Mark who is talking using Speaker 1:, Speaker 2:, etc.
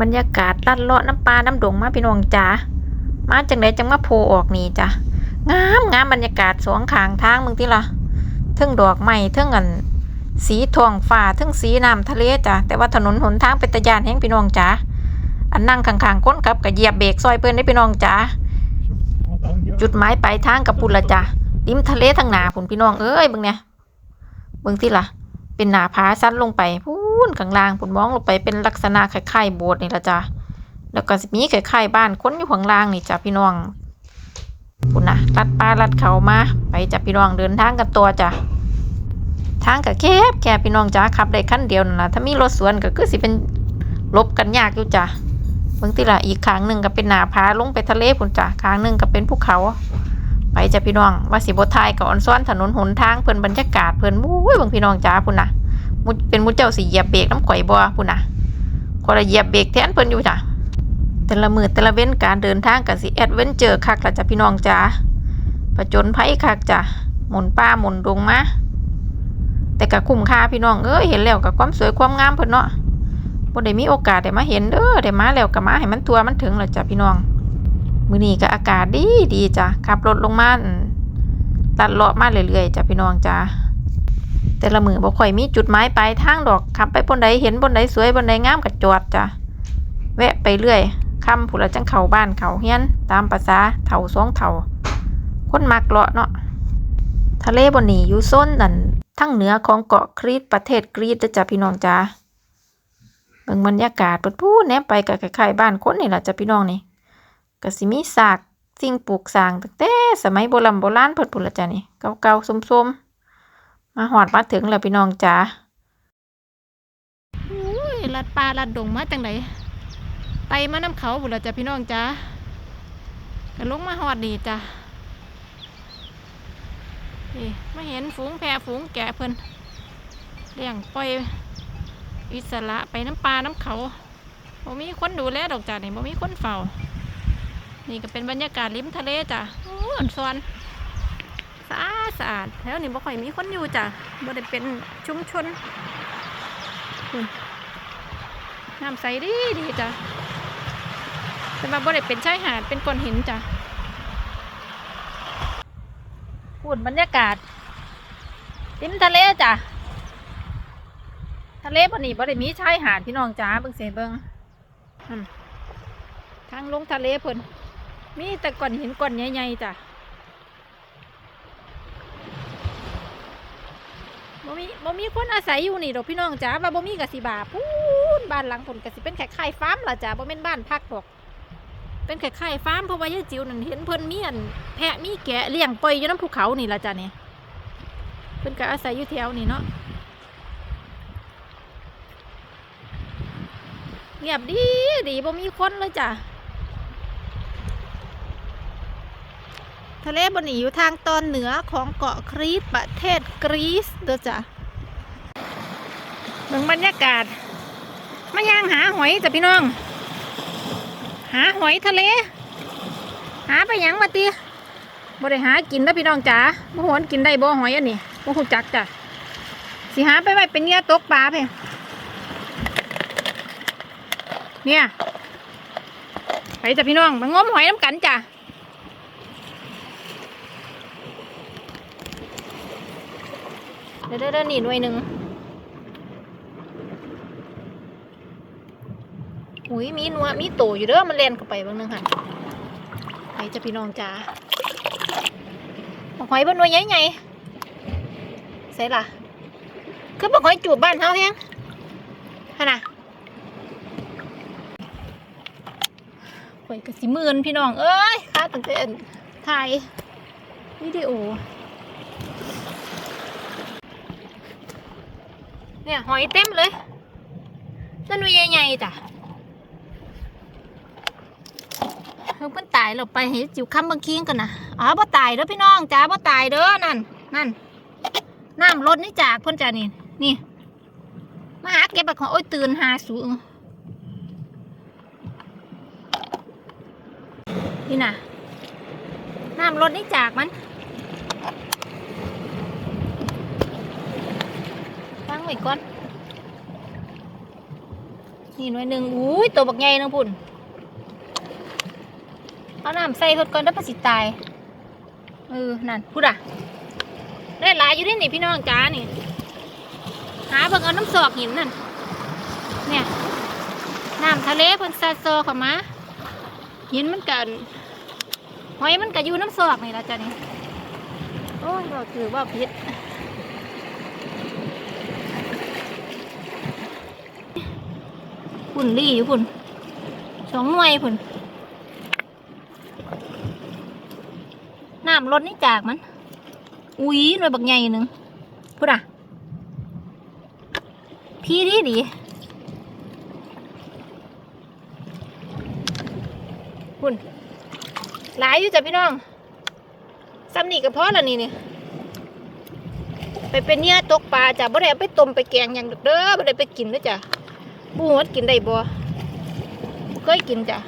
Speaker 1: บรรยากาศลัดเลาะน้ำปลาน้ำดงมาพี่น้องจ๋ามาจังไดจังมาโพออกนี่จ้ะงามงามบรรยากาศสองข้างทางมึงที่ละเทิงดอกไม้เทิงอันสีทองฟ้าเทิงสีน้ำทะเลจ้ะแต่ว่าถนนหนทางเป็นตะยานแห่งพี่น้องจ๋าอันนั่งข้างๆก้นกับกับเหยียบเบรกซอยเพื่อนได้พี่น้องจ๋าจุดหมายปลายทางกับปุ่นละจ้ะริมทะเลทางหนาพุ่นพี่น้องเอ้ยเบิ่งเนี่ยเบิ่งที่ละเป็นหนาผาสั้นลงไปพู นข้างล่างพุ่นมองลงไปเป็นลักษณะคล้ายๆโบสถ์นี่ละจ้ะแล้วก็สิมีคล้ายๆบ้านคนอยู่ข้างล่างนี่จ้ะพี่น้องพุ่นนะลัดป่าลัดเขามาไปจ้ะพี่น้องเดินทางกันตัวจ้ะทางก็แคบแคบพี่น้องจ้าขับได้คันเดียวนั่นล่ะถ้ามีรถสวนก็คือสิเป็นลบกันยากอยู่จ้ะเบิ่งติล่ะอีกข้างหนึ่งก็เป็นหนาผาลงไปทะเลพุ่นจ้ะข้างหนึ่งก็เป็นภูเขา ไปจ้ะพี่น้องว่าสิบ่ทายก็ออนซ้อนถนนหนทางเพิ่นบรรยากาศเพิ่นมุ้ยบิ่งพี่น้องจ้าพุ่นน่ะ มุเป็นมุเจ้าสิเหยียบเบรกน้ำข่อยบ่พุ่นน่ะคนละเหยียบเบรกแทนเพิ่นอยู่จ้ะแต่ละมือแต่ละเว้นการเดินทางก็สิแอดเวนเจอร์คักละจ้ะพี่น้องจ้าผจญภัยคักจ้ะหมุนป่าหมุนดงมาแต่ก็คุ้มค่าพี่น้องเอ้ยเห็นแล้วกับความสวยความงามเพิ่นเนาะบ่ได้มีโอกาสได้มาเห็นเด้อได้มาแล้วก็มาให้มันทัวมันถึงแล้วจ้ะพี่น้องมื้อนี้ก็อากาศดีดีจ้ะขับรถลงมาอั่นตัดเลาะมาเรื่อยๆจ้ะพี่น้องจ้ะ แต่ละมือบ่ค่อยมีจุดหมายปลายทางดอกขับไปบนใดเห็นบนใดสวยบนใดงามก็จอดจ้ะแวะไปเรื่อยค่ำผู้ละจังเข้าบ้านเขาเฮียน ตามภาษาเฒ่าสองเฒ่าคนมักเลาะเนาะทะเลบนนี้อยู่โซนนั่นทั้งเหนือของเกาะครีตประเทศกรีซเด้อจ้ะพี่น้องจ้าเบิ่งบรรยากาศเปิดพูดแนบไปกับคล้ายๆบ้านคนนี่ล่ะจ้ะพี่น้องนี่ก็สิมีซากสิ่งปลูกสร้างตั้งแต่สมัยโบราณโบราณเพิ่นพุ่นละจ้ะนี่เก่าๆส้มๆ มาหอดมาถึงแล้วพี่น้องจ้าอุ้ยลัดป่าลัดดงมาจังไดไปมาน้ำเขาพุ่นละจ้ะพี่น้องจ้าก็ลงมาหอดนี่จ้ะนี่มาเห็นฝูงแพะฝูงแกะเพิ่นเลี้ยงปล่อยอิสระไปน้ำปลาน้ำเขาบ่มีคนดูแลดอกจ้ะนี่บ่มีคนเฝ้า นี่ก็เป็นบรรยากาศริมทะเลจ้ะโอ้อันซอน สะอาดสะอาดแถวนี้บ่ค่อยมีคนอยู่จ้ะบ่ได้เป็นชุมชนน้ำใสดีดีจ้ะแต่ว่าบ่ได้เป็นชายหาดเป็นก้อนหินจ้ะพูดบรรยากาศริมทะเลจ้ะทะเลบนนี้บ่ได้มีชายหาดพี่น้องจ้าเบิ่งเสเบิ่งทางลงทะเลเพิ่นมีแต่ก้อนหินก้อนใหญ่ๆจ้ะ บ่มีบ่มีคนอาศัยอยู่นี่ดอกพี่น้องจ้าว่าบ่มีกสิบาพูนบ้านหลังผลกสิเป็นแค่ไข่ฟาร์มล่ะจ้ะบ่แม่นบ้านพักดอก เป็นไข่ไข่ฟาร์มเพราะว่ายายจิ๋วนั่นเห็นเพิ่นมีอันแพะมีแกะเลี้ยงปล่อยอยู่น้ำภูเขานี่ละจ้ะเนี่ยเพิ่นก็อาศัยอยู่แถวนี่เนาะเงียบดีดีบ่มีคนเลยจ้ะ ทะเลบนีอยู่ทางตอนเหนือของเกาะครีตประเทศกรีซเด้อจ้ะเบิ่งบรรยากาศมาย่างหาหอยจ้ะพี่น้อง หาหอยทะเล หาไปยังมาตีบ่ได้หากินนะพี่น้องจ๋าบ่หวนกินได้บ่หอยอันนี้บ่ฮู้จักจ้ะสิหาไปไว้เป็นเหยื่อตกปลาเพ่เนี่ยไปจ้ะพี่น้องมางมหอยน้ำกันจ้ะ เดี๋ยวเดี๋ยวนี่หน่วยหนึ่งอุ้ยมีนัวมีโตอยู่เด้อมันเล่นเข้าไปบางนึงค่ะไปจะพี่น้องจ้าบอกหอยบนน่วใหญ่ใหญ่ใส่ล่ะคือบอกหอยจูบบ้านเฮาแฮงฮะน่ะหอยกระสิหมื่นพี่น้อง เอ้ยค่าตั้งแต่ถ่ายวิดีโอ เนี่ย หอยเต็มเลยนั่นวยใหญ่ๆจ้ะเพิ่งเพิ่นตายเราไปเห็นจิ๋วคำบางคิงกันนะอ๋อบ่ตายเด้อพี่น้องจ้าบ่ตายเด้อนั่นนั่นน้ำลดนี่จากเพิ่นจ้านี่นี่ มาหาเก็บบักของโอ้ยตื่นหาสูงนี่น่ะน้ำลดนี่จากมันตั้งไว้ก่อน นี่หน่วยหนึ่งอุ้ยตัวบักใหญ่นึงพุ่น เอาน้ำใส่ทดก่อนแล้วมันสิตาย เออ นั่นพูดอะได้หลายอยู่นี่นี่พี่น้องจ้านี่ หาเบิ่งเอาน้ำสอกหินนั่น เนี่ย น้ำทะเลเพิ่นซาโซเข้ามาหินมันกันหอยมันก็อยู่น้ำสอกนี่ละจ้ะนี่ โอ้ยบอกถือว่าพิษ พุ่นลี่อยู่พุ่นสองหน่วยพุ่นน้ำลดนี่จากมัน อุ้ยหน่วยบักใหญ่หนึ่งพูดอะ พี่ดีดีคุณหลายอยู่จ้ะพี่น้องซ้ำนี่ก็พอล้วนี่เนี่ยไปเป็นเนี่ยตกปลาจ้ะบ่ได้ไปต้มไปแกงอย่างเด้อบ่ได้ไปกินเด้อจ้ะ บูวัดกินได้บ่บ่เคยกินจ้ะ